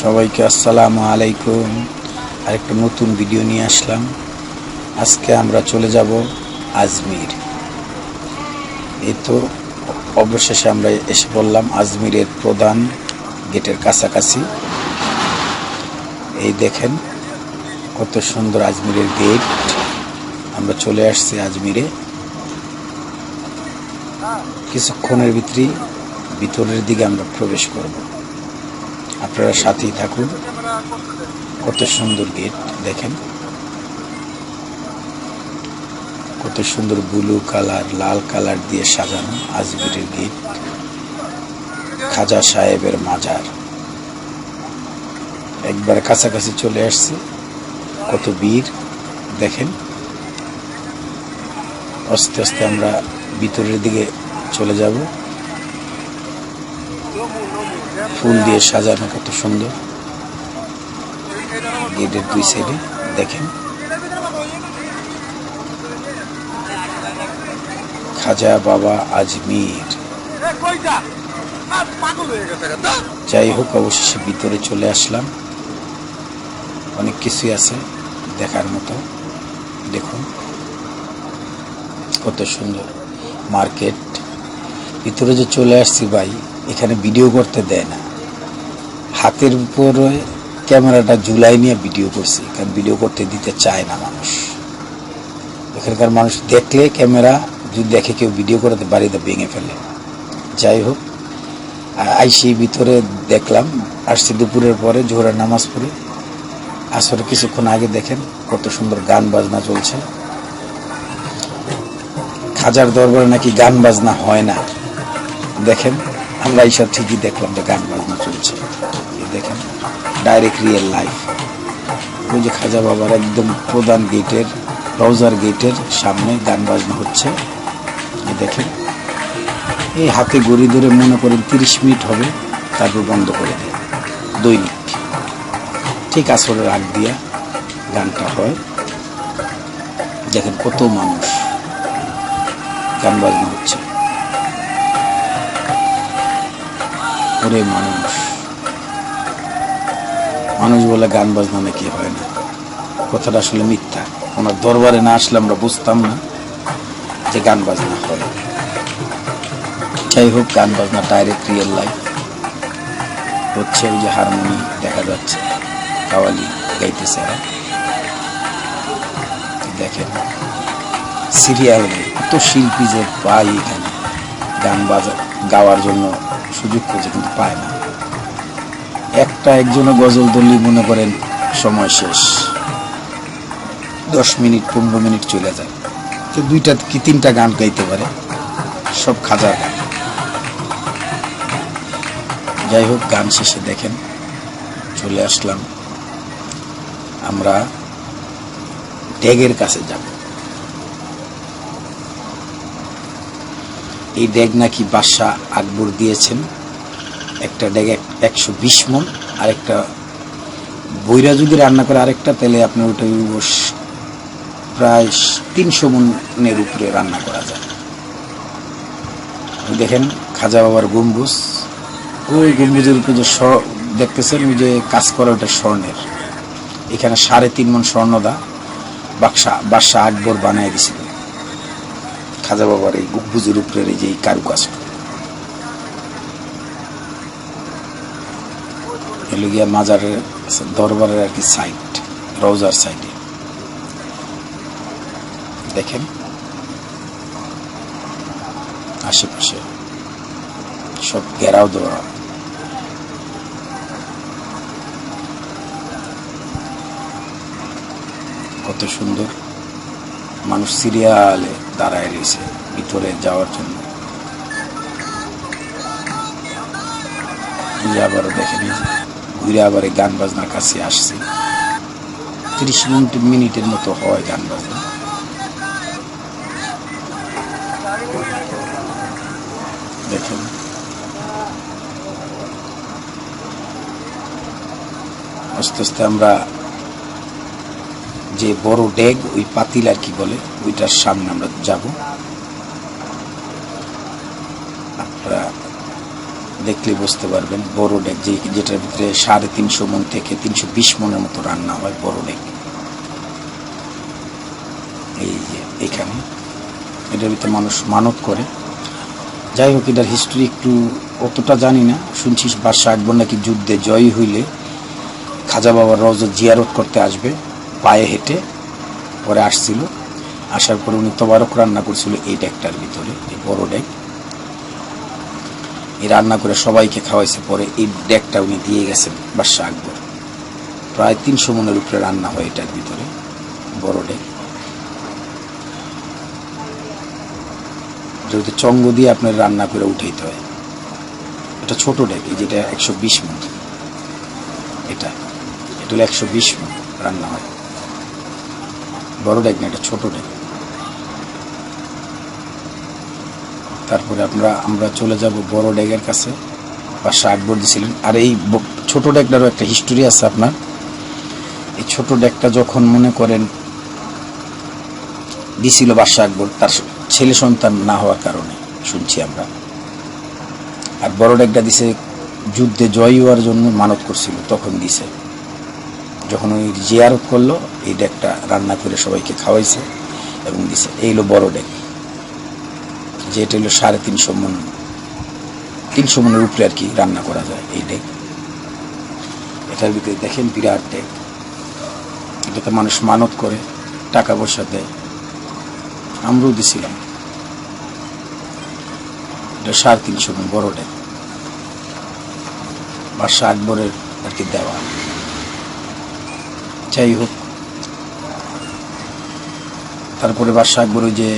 সবাইকে আসসালামু আলাইকুম। আরেকটা নতুন ভিডিও নিয়ে আসলাম। আজকে আমরা চলে যাব আজমির। এই তো অবশেষে আমরা এসে পড়লাম আজমিরের প্রধান গেটের কাছাকাছি। এই দেখেন কত সুন্দর আজমিরের গেট। আমরা চলে আসছি আজমিরে। কিছুক্ষণের ভিতরেই ভিতরের দিকে আমরা প্রবেশ করব। আপনারা সাথেই থাকুন। কত সুন্দর গেট, দেখেন। কত সুন্দর ব্লু কালার, লাল কালার দিয়ে সাজানো আজমিরের গেট। খাজা সাহেবের মাজার। একবার কাছাকাছি চলে আসছে। কত বীর দেখেন। আস্তে আস্তে আমরা ভিতরের দিকে চলে যাব। ফুল দিয়ে সাজানো কত সুন্দর। গেটের দুই সাইডে, দেখেন। খাজা বাবা আজমির। যাই হোক, অবশেষে ভিতরে চলে আসলাম। অনেক কিছুই আছে দেখার মতো। দেখুন, কত সুন্দর মার্কেট। ভিতরে যে চলে আসছি ভাই এখানে ভিডিও করতে দেয় না। হাতের উপরে ক্যামেরাটা জুলাই নিয়ে ভিডিও করছি, কারণ ভিডিও করতে দিতে চায় না মানুষ। এখানকার মানুষ দেখলে ক্যামেরা, যদি দেখে কেউ ভিডিও করতে বাড়িতে ভেঙে ফেলে। যাই হোক আইসি ভিতরে দেখলাম, আসছি দুপুরের পরে, জোহরের নামাজ পড়ে। আসরে কিছুক্ষণ আগে দেখেন, কত সুন্দর গান বাজনা চলছে। খাজার দরবারে নাকি গান বাজনা হয় না। দেখেন আমরা এইসব ঠিকই দেখলাম যে গান বাজনা চলছে। দেখেন ডাইরেক্ট রিয়েল লাইফ ওই যে খাজা বাবার একদম প্রধান গেটের, রওজার গেটের সামনে গান বাজনা হচ্ছে। এই দেখেন, এই হাতে গড়ি ধরে মনে করেন তিরিশ মিনিট হবে, তারপর বন্ধ করে দেয় দৈনিক। ঠিক আসরের আগ দিয়া গানটা হয়। দেখেন কত মানুষ গান বাজনা হচ্ছে। ওরে মানুষ। মানুষ বলে গান বাজনা নাকি হয় না? কথাটা আসলে মিথ্যা। ওনার দরবারে না আসলে আমরা বুঝতাম না যে গান বাজনা হয়। যাই হোক, গান বাজনা ডাইরেক্ট রিয়েল লাইফ হচ্ছে ওই যে হারমোনি দেখা যাচ্ছে। কাওয়ালি গাইতেছে। দেখেন, সিরিয়াল কত শিল্পী যে পায় এখানে। গান বাজা গাওয়ার জন্য সুযোগ খুঁজে কিন্তু পায় না। একটা একজনে গজল দলি মনে করেন সময় শেষ। দশ মিনিট, পনেরো মিনিট চলে যায়। তো দুইটা কি তিনটা গান গাইতে পারে? সব খাজার গান। যাই হোক, গান শেষে দেখেন, চলে আসলাম। আমরা ড্যাগের কাছে যাব। এই ড্যাগ নাকি বাদশাহ আকবর দিয়েছেন। একটা ড্যাগ একশো বিশ মন আর একটা বইরা যদি রান্না করে আরেকটা, তাহলে আপনার ওটা প্রায় তিনশো মনের উপরে রান্না করা যায়। দেখেন, খাজা বাবার গম্বুজ। ওই গম্বুজের উপরে যে স্বর- দেখতেছেন ওই যে কাজ করা ওটা স্বর্ণের। এখানে সাড়ে তিন মন স্বর্ণদা বাক্সা বাদশাহ আকবর বানায় দিছিল খাজা বাবার এই গম্বুজের উপরের এই যে কারুকাজটা এলো মাজারের দরবারের আর কি সাইড রওজার সাইডে দেখেন। আশেপাশে সব ঘেরাও দেওয়া কত সুন্দর। মানুষ সিরিয়ালে দাঁড়ায় রয়েছে ভিতরে যাওয়ার জন্য। আবারও দেখেন এই ঘুরে আবার গান বাজনার কাছে আসছে। তিরিশ মিনিট, মিনিটের মতো হয় গান বাজনা দেখেন। আস্তে আস্তে আমরা যে বড় ডেগ, ওই পাতিল আর কি বলে, ওইটার সামনে আমরা যাব। আপনারা দেখলে বুঝতে পারবেন, বড় ডেক যে যেটার ভিতরে সাড়ে তিনশো মন থেকে তিনশো বিশ মনের মতো রান্না হয় বড় ডেক এই যে এখানে, এটার ভিতরে মানুষ মানত করে। যাই হোক, এটার হিস্ট্রি একটু অতটা জানি না। শুনছিস বাদশাহ আকবর নাকি যুদ্ধে জয়ী হইলে খাজা বাবার রওজা জিয়ারত করতে আসবে। পায়ে হেঁটে পরে আসছিল। আসার পরে উনি তবারক রান্না করছিল এই ডেকটার ভিতরে, এই বড় ডেক। এই রান্না করে সবাইকে খাওয়াইছে। পরে এই ডেকটা উনি দিয়ে গেছেন বাদশাহ আকবর। প্রায় তিনশো মনের উপরে রান্না হয় এটার ভিতরে, বড় ডেক। যেহেতু চঙ্গ দিয়ে আপনার রান্না করে উঠাইতে হয়। এটা ছোট ডেক, এই যেটা একশো বিশ মন। এটা এটা হলো একশো বিশ মন রান্না হয়। বড় ডেক না, এটা ছোট ডেক তারপরে আমরা আমরা চলে যাব বড় ডেকের কাছে। বাদশাহ আকবর দিয়েছিলেন আর এই ছোট ডেকটারও একটা হিস্টোরি আছে আপনার। এই ছোট ডেকটা যখন মনে করেন দিছিল বাদশাহ আকবর তার ছেলে সন্তান না হওয়ার কারণে, শুনছি আমরা। আর বড় ডেকটা দিছে, যুদ্ধে জয়ী হওয়ার জন্য মানত করছিল, তখন দিছে। যখন ওই জিয়ারত করল, এই ডেকটা রান্না করে সবাইকে খাওয়াইছে এবং দিছে, এই হলো বড় ডেক। যেটা হলো সাড়ে তিনশো মন, তিনশো মনের উপরে আর কি রান্না করা যায় এই ডেক। এটার ভিতরে দেখেন বিরাট ডেক। এটাতে মানুষ মানত করে, টাকা পয়সা দেয়। আমরাও দিছিলাম। এটা সাড়ে তিনশো মন বড় ডেক। বাদশাহ বরের আর কি দেওয়া। যাই হোক, তারপরে বাদশাহ আকবর ওই যে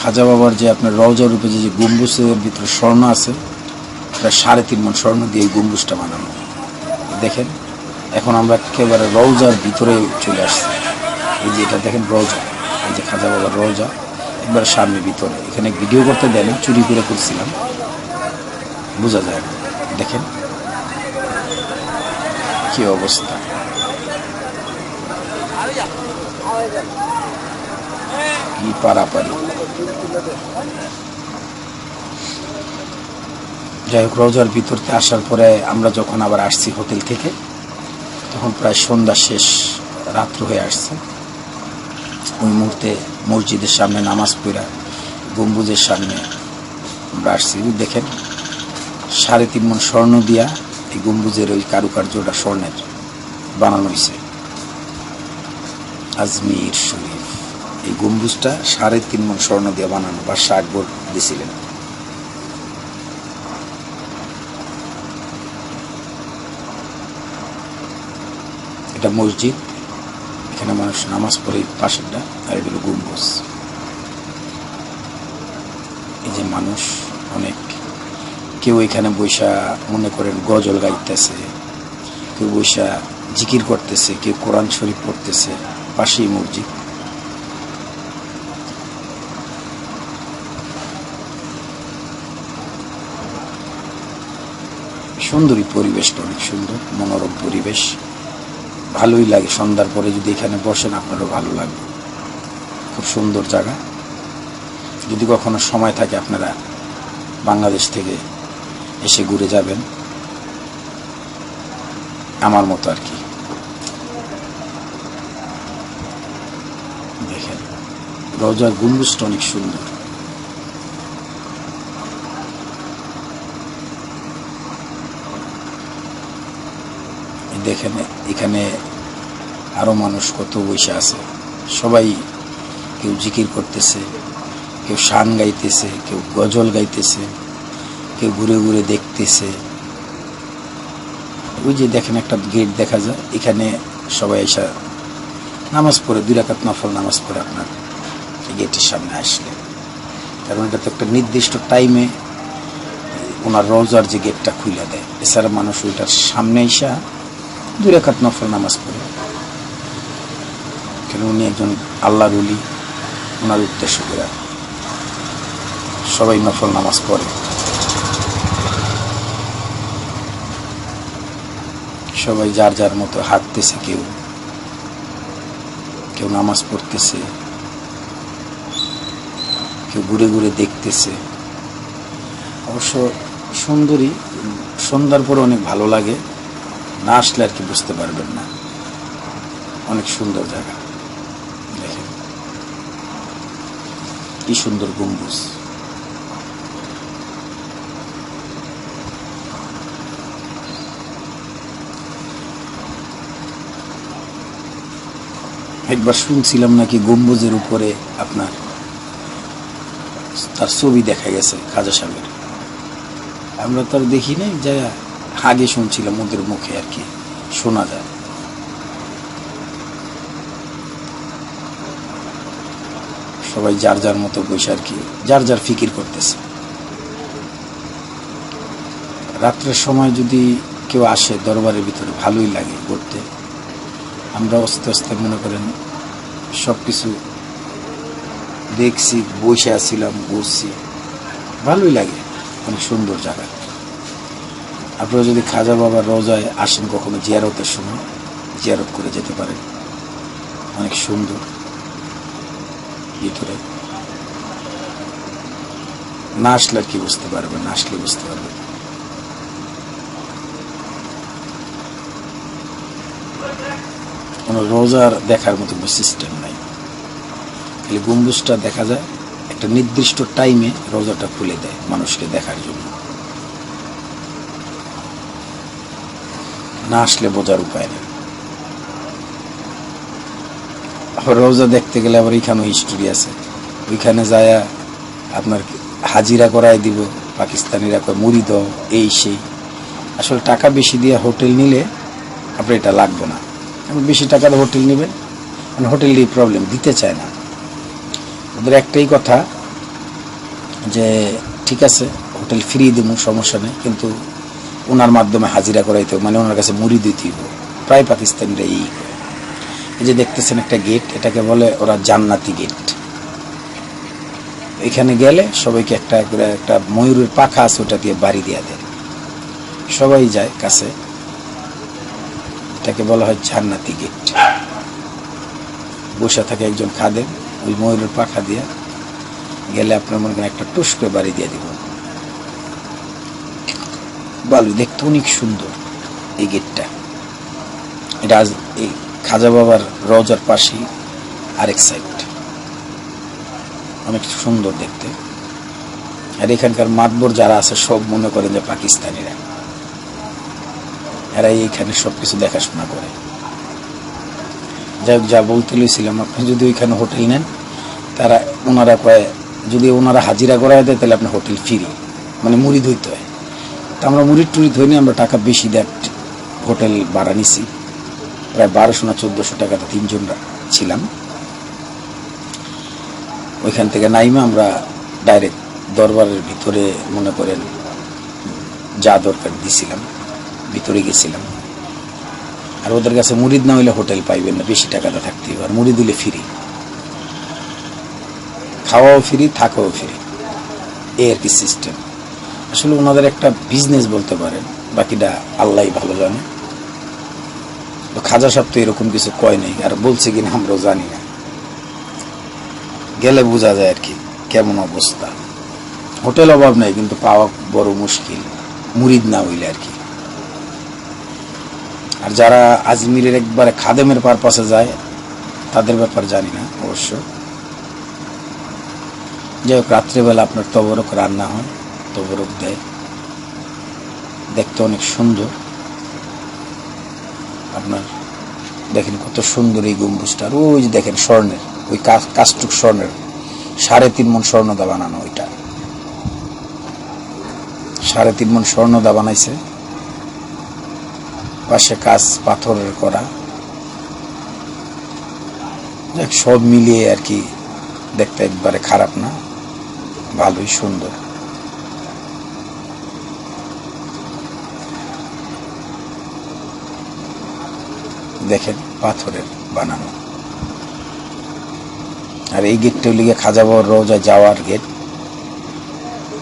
খাজা বাবার যে আপনার রওজা রূপে যে গম্বুজের ভিতরে স্বর্ণ আছে, প্রায় সাড়ে তিন মন স্বর্ণ দিয়ে এই গম্বুজটা বানানো। দেখেন, এখন আমরা একেবারে রওজার ভিতরে চলে আসছি। এই যে এটা দেখেন রওজা, এই যে খাজা বাবার রওজা, একবার সামনে ভিতরে। এখানে ভিডিও করতে দেন চুরি করে করছিলাম। বোঝা যায়। দেখেন, কি অবস্থা। কি পারাপারি। যাই হোক, রোজার ভিতরতে আসার পরে আমরা যখন আবার আসছি হোটেল থেকে, তখন প্রায় সন্ধ্যা শেষ, রাত্র হয়ে আসছে। ওই মুহূর্তে মসজিদের সামনে নামাজ পড়া, গম্বুজের সামনে আমরা আসছি। দেখেন, সাড়ে তিন মন স্বর্ণ দিয়া এই গম্বুজের ওই কারুকার্যটা স্বর্ণের বানানো হয়েছে আজমির শরীফ। এই গম্বুজটা সাড়ে তিন মন স্বর্ণ দিয়ে বানানো বাদশাহ আকবর দিয়েছিলেন এটা মসজিদ। এখানে মানুষ নামাজ পড়ে পাশেরটা, আর এটা হলো গম্বুজ। এই যে মানুষ অনেক, কেউ এখানে বৈশা মনে করেন গজল গাইতেছে, কেউ বৈশা জিকির করতেছে, কেউ কোরআন শরীফ পড়তেছে। পাশেই মসজিদ। সুন্দরী পরিবেশটা অনেক সুন্দর, মনোরম পরিবেশ। ভালোই লাগে, সন্ধ্যার পরে যদি এখানে বসেন আপনারও ভালো লাগবে। খুব সুন্দর জায়গা। যদি কখনো সময় থাকে আপনারা বাংলাদেশ থেকে এসে ঘুরে যাবেন। আমার মতো আর কি দেখেন রোজার গম্বুজটা অনেক সুন্দর। দেখেন, এখানে আরও মানুষ কত বসে আছে। সবাই কেউ জিকির করতেছে, কেউ শান গাইতেছে, কেউ গজল গাইতেছে, কেউ ঘুরে ঘুরে দেখতেছে। ওই যে দেখেন একটা গেট দেখা যায়, এখানে সবাই এসে নামাজ পড়ে, দুই রাকাত নফল নামাজ পড়ে আপনার। গেটের সামনে আসলে কারণ এটা তো একটা নির্দিষ্ট টাইমে ওনার রোজার যে গেটটা খুলে দেয়, এছাড়া মানুষ ওইটার সামনে এসে দুই রাকাত নফল নামাজ পড়ে। কেন উনি একজন আল্লাহর উলি ওনার উদ্দেশ্য করে সবাই নফল নামাজ পড়ে। সবাই যার যার মতো হাঁটতেছে কেউ কেউ নামাজ পড়তেছে কেউ ঘুরে ঘুরে দেখতেছে। অবশ্য সুন্দরী, সন্ধ্যার পরে অনেক ভালো লাগে। না আসলে আর কি বুঝতে পারবেন না। অনেক সুন্দর জায়গা। দেখেন। কি সুন্দর গম্বুজ। একবার শুনছিলাম নাকি গম্বুজের উপরে আপনার তার ছবি দেখা গেছে খাজা সাহেবের। আমরা তো আর দেখি নাই, যা আগে শুনছিলাম ওদের মুখে আর কি, শোনা যায়। সবাই যার যার মতো বসে আর কি, যার যার ফিকির করতেছে। রাত্রের সময় যদি কেউ আসে দরবারের ভিতরে, ভালোই লাগে ঘুরতে। আমরা আস্তে আস্তে মনে করেন সব কিছু দেখছি, বসে আসছিলাম ঘুরছি ভালোই লাগে, অনেক সুন্দর জায়গা। আপনারা যদি খাজা বাবার রোজায় আসেন কখনো জিয়ারতের সময়, জিয়ারত করে যেতে পারেন। অনেক সুন্দর। ভিতরে না আসলে আর কি বুঝতে পারবে, না আসলে বুঝতে পারবে। কোনো রোজার দেখার মতো সিস্টেম নাই। খালি গম্বুজটা দেখা যায়, একটা নির্দিষ্ট টাইমে রোজাটা খুলে দেয় মানুষকে দেখার জন্য। না আসলে বোঝার উপায় নেই। রোজা দেখতে গেলে আবার এখানেও হিস্টোরি আছে। ওইখানে যায় আপনার হাজিরা করাই দিব, পাকিস্তানিরা কয়, মুড়ি দাও, এই সেই। আসলে টাকা বেশি দিয়ে হোটেল নিলে আপনার এটা লাগবে না। বেশি টাকা হোটেল নেবেন মানে হোটেল দিয়ে প্রবলেম দিতে চায় না। ওদের একটাই কথা যে, ঠিক আছে, হোটেল ফ্রি দেবো সমস্যা নেই, কিন্তু ওনার মাধ্যমে হাজিরা করাইতে মানে ওনার কাছে মুড়ি দিতে প্রায় পাকিস্তানিরা এই এই যে দেখতেছেন একটা গেট, এটাকে বলে ওরা জান্নাতি গেট। এখানে গেলে সবাইকে একটা করে একটা ময়ূরের পাখা আছে, ওটা দিয়ে বাড়ি দিয়ে দেয়। সবাই যায় কাছে। এটাকে বলা হয় জান্নাতি গেট। বসে থাকে একজন খাদেম। ওই ময়ূরের পাখা দিয়ে গেলে আপনার মনে করেন একটা টুস করে বাড়ি দিয়ে দিব। বালু দেখতে অনেক সুন্দর এই গেটটা। এটা এই খাজা বাবার রজার পাশেই আরেক সাইড। অনেক সুন্দর দেখতে। আর এখানকার মাতবর যারা আছে সব মনে করেন যে পাকিস্তানিরা। এরা এইখানে সব কিছু দেখাশোনা করে। যাই যা বলতে লইছিলাম, আপনি যদি ওইখানে হোটেল নেন, তারা ওনারা কয়, যদি ওনারা হাজিরা করায় দেয়, তাহলে আপনার হোটেল ফ্রি। মানে মুড়ি ধুইতে হয়। তা আমরা মুড়ি টুড়ি ধরি আমরা টাকা বেশি দেয় হোটেল ভাড়া নিছি। প্রায় বারোশো না চোদ্দোশো টাকাতে তিনজনরা ছিলাম। ওইখান থেকে নাইমে আমরা ডাইরেক্ট দরবারের ভিতরে মনে করেন যা দরকার দিছিলাম, ভিতরে গেছিলাম। আর ওদের কাছে মুড়িদ না হইলে হোটেল পাইবেন না, বেশি টাকাটা থাকতে হবে, আর মুড়ি দিলে ফ্রি। খাওয়াও ফ্রি, থাকাও ফ্রি। এই আর কি সিস্টেম আসলে ওনাদের একটা বিজনেস বলতে পারেন, বাকিটা আল্লাহ ভালো জানে। খাজা সাহেব তো এরকম কিছু কয় নেই, আর বলছে কিনা আমরাও জানি না। গেলে বোঝা যায় আর কি, কেমন অবস্থা। হোটেল অভাব নাই, কিন্তু পাওয়া বড় মুশকিল মুরিদ না হইলে আর কি। আর যারা আজমিরের একবারে খাদেমের পারপাসে যায়, তাদের ব্যাপার জানি না, অবশ্য। যাই হোক, রাত্রেবেলা আপনার তবরক রান্না হয়, তবরক দেয়। দেখতে অনেক সুন্দর। আপনার দেখেন কত সুন্দর এই গম্বুজটা। আর ওই দেখেন স্বর্ণের, ওই কাস্টুক স্বর্ণের। সাড়ে তিন মন স্বর্ণদা বানানো ওইটা। সাড়ে তিন মন স্বর্ণদা বানাইছে। পাশে কাজ পাথরের করা। সব মিলিয়ে আর কি দেখতে একবারে খারাপ না? ভালোই সুন্দর। দেখেন পাথরের বানানো। আর এই গেটটা লিগে খাজা বাবার রোজায় যাওয়ার গেট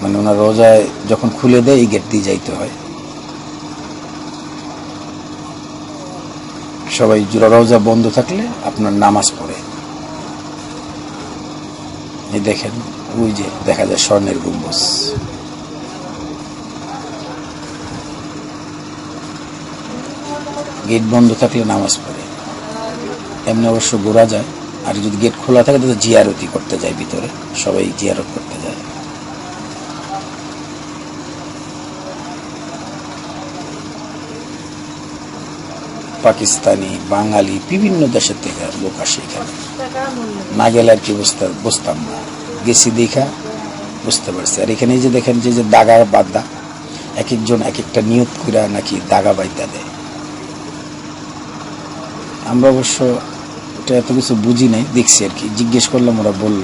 মানে ওনার রোজায় যখন খুলে দেয়, এই গেট দিয়ে যাইতে হয়। সবাই রওজা বন্ধ থাকলে আপনার নামাজ পড়ে। এই দেখেন, ওই যে দেখা যায় স্বর্ণের গুম্বজ। গেট বন্ধ থাকলে নামাজ পড়ে। এমনি অবশ্য ঘোরা যায়, আর যদি গেট খোলা থাকে, তাহলে জিয়ারতি করতে যায় ভিতরে। সবাই জিয়ারত করতে যায়। পাকিস্তানি, বাঙালি, বিভিন্ন দেশের থেকে লোক আসে এখানে। না গেলে আর কি বুঝতে বুঝতাম না। গেছি দেখা, বুঝতে পারছি। আর এখানে যে দেখেন যে যে দাগা বাদ্দা এক একজন এক একটা নিয়ত করে নাকি দাগা বাইদা দেয়। আমরা অবশ্য এটা এত কিছু বুঝি নাই, দেখছি আর কি। জিজ্ঞেস করলাম, ওরা বলল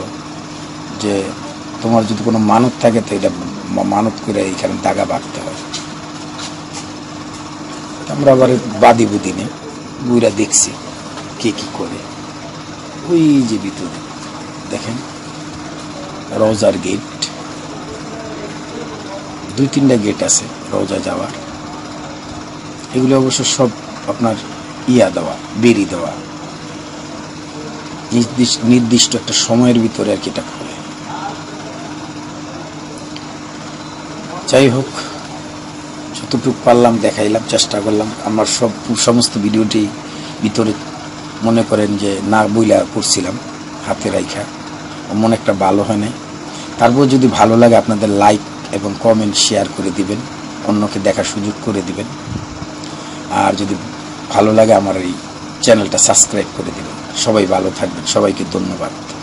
যে, তোমার যদি কোনো মানত থাকে, তো এটা মানত করে এখানে দাগা বাঁধতে হয়। আমরা আবার বাদি বুদি নেই বুইরা দেখছি কে কি করে। ওই যে ভিতরে, দেখেন রোজার গেট দুই তিনটা গেট আছে রোজা যাওয়ার। এগুলো অবশ্য সব আপনার ইয়া দেওয়া, বেরি দেওয়া। নির্দিষ্ট একটা সময়ের ভিতরে আর কি এটা খোলে যাই হোক যতটুকু পারলাম, দেখাইলাম, চেষ্টা করলাম। আমার সব সমস্ত ভিডিওটি ভিতরে মনে করেন যে না বইলা করছিলাম হাতে রাইখা। মন একটা ভালো হয় নাই। তারপর যদি ভালো লাগে, আপনাদের লাইক এবং কমেন্ট শেয়ার করে দিবেন, অন্যকে দেখার সুযোগ করে দিবেন। আর যদি ভালো লাগে, আমার এই চ্যানেলটা সাবস্ক্রাইব করে দিবেন। সবাই ভালো থাকবেন। সবাইকে ধন্যবাদ।